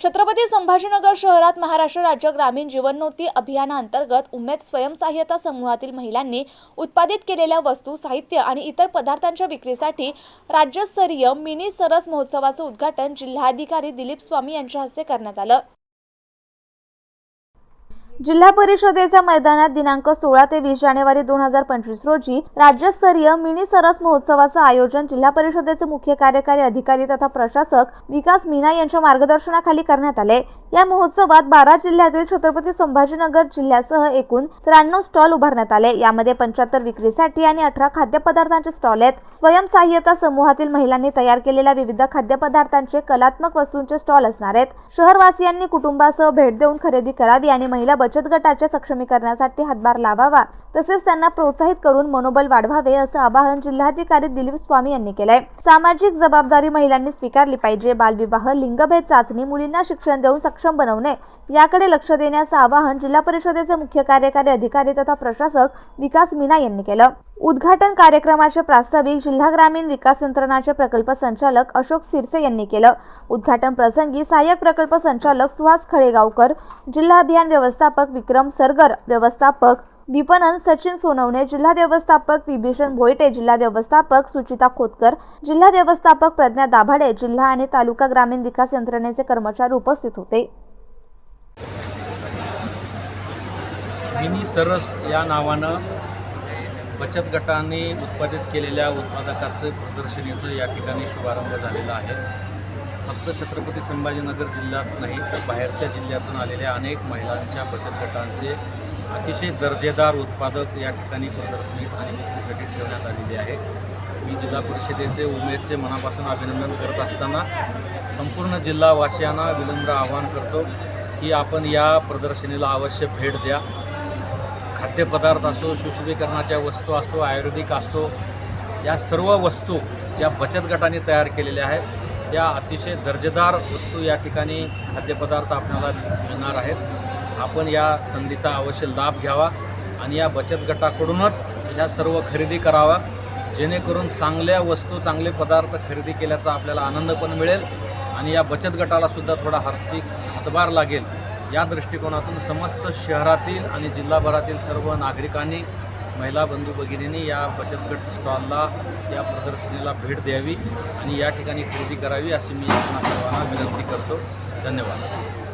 छत्रपती संभाजीनगर शहरात महाराष्ट्र राज्य ग्रामीण जीवनोन्नती अभियानांतर्गत उमेद स्वयंसहाय्यता समूहातील महिलांनी उत्पादित केलेल्या वस्तू साहित्य आणि इतर पदार्थांच्या विक्रीसाठी राज्यस्तरीय मिनी सरस महोत्सवाचं उद्घाटन जिल्हाधिकारी दिलीप स्वामी यांच्या हस्ते करण्यात आलं. जिल्हा परिषदेच्या मैदानात दिनांक सोळा ते वीस जानेवारी दोन हजार पंचवीस रोजी राज्यस्तरीय मिनी सरस महोत्सवाचं आयोजन जिल्हा परिषदेचे मुख्य कार्यकारी अधिकारी तथा प्रशासक विकास मीना यांच्या मार्गदर्शनाखाली करण्यात आले. या महोत्सवात बारा जिल्ह्यातील छत्रपती संभाजीनगर जिल्ह्यासह एकूण त्र्याण्णव स्टॉल उभारण्यात आले. यामध्ये पंच्याहत्तर विक्रीसाठी आणि अठरा खाद्यपदार्थांचे स्टॉल आहेत. स्वयंसहाय्यता समूहातील महिलांनी तयार केलेल्या विविध खाद्यपदार्थांचे कलात्मक वस्तूंचे स्टॉल असणार आहेत. शहरवासियांनी कुटुंबासह भेट देऊन खरेदी करावी आणि महिला बचत गटाच्या सक्षमीकरणासाठी हातभार लावावा तसेच त्यांना प्रोत्साहित करून मनोबल वाढवावे असं आवाहन जिल्हाधिकारी दिलीप स्वामी यांनी केलंय. सामाजिक जबाबदारी महिलांनी स्वीकारली पाहिजे बालविवाह लिंगभेद चाचणी मुलींना शिक्षण देऊन सक्षम बनवणे याकडे लक्ष देण्याचं आवाहन जिल्हा परिषदेचे मुख्य कार्यकारी अधिकारी तथा प्रशासक विकास मीना यांनी केलं. उद्घाटन कार्यक्रमाचे प्रास्ताविक जिल्हा ग्रामीण विकास यंत्रणाचे प्रकल्प संचालक अशोक सिरसे यांनी केलं. उद्घाटन प्रसंगी सहाय्यक प्रकल्प संचालक सुहास खळेगावकर जिल्हा अभियान व्यवस्थापक विक्रम सरगर व्यवस्थापक विपणन सचिन सोनवणे जिल्हा व्यवस्थापक विभीषण भोयटे जिल्हा व्यवस्थापक सुचिता खोतकर जिल्हा व्यवस्थापक प्रज्ञा दाभाडे जिल्हा आणि तालुका ग्रामीण विकास यंत्रणेचे कर्मचारी उपस्थित होते. मिनी सरस या नावानं बचत गटाने उत्पादित केलेल्या उत्पादकाचं प्रदर्शनीचं या ठिकाणी शुभारंभ झालेला आहे. फक्त छत्रपती संभाजीनगर जिल्हाच नाही तर बाहेरच्या जिल्ह्यातून आलेल्या अनेक महिलांच्या बचत गटांचे अतिशय दर्जेदार उत्पादक या ठिकाणी प्रदर्शनी आणि विक्रीसाठी ठेवण्यात आलेले आहे. मी जिल्हा परिषदेचे उमेदचे मनापासून अभिनंदन करत असताना संपूर्ण जिल्हावासियांना विनम्र आवाहन करतो की आपण या प्रदर्शनीला अवश्य भेट द्या. खाद्यपदार्थ असो सुशोभीकरणाच्या वस्तू असो आयुर्वेदिक असतो या सर्व वस्तू ज्या बचत गटाने तयार केलेल्या आहेत त्या अतिशय दर्जेदार वस्तू या ठिकाणी खाद्यपदार्थ आपल्याला मिळणार आहेत. आपण या संधीचा अवश्य लाभ घ्यावा आणि या बचत गटाकडूनच ह्या सर्व खरेदी करावा. जेणेकरून चांगल्या वस्तू चांगले पदार्थ खरेदी केल्याचा आपल्याला आनंद पण मिळेल आणि या बचत गटाला सुद्धा थोडा हार्दिक हातभार लागेल. या दृष्टिकोनातून समस्त शहरातील आणि जिल्हाभरातील सर्व नागरिकांनी महिला बंधू भगिनींनी या बचत गट स्टॉलला या प्रदर्शनीला भेट द्यावी आणि या ठिकाणी खरेदी करावी अशी मी आपणा सर्वांना विनंती करतो. धन्यवाद.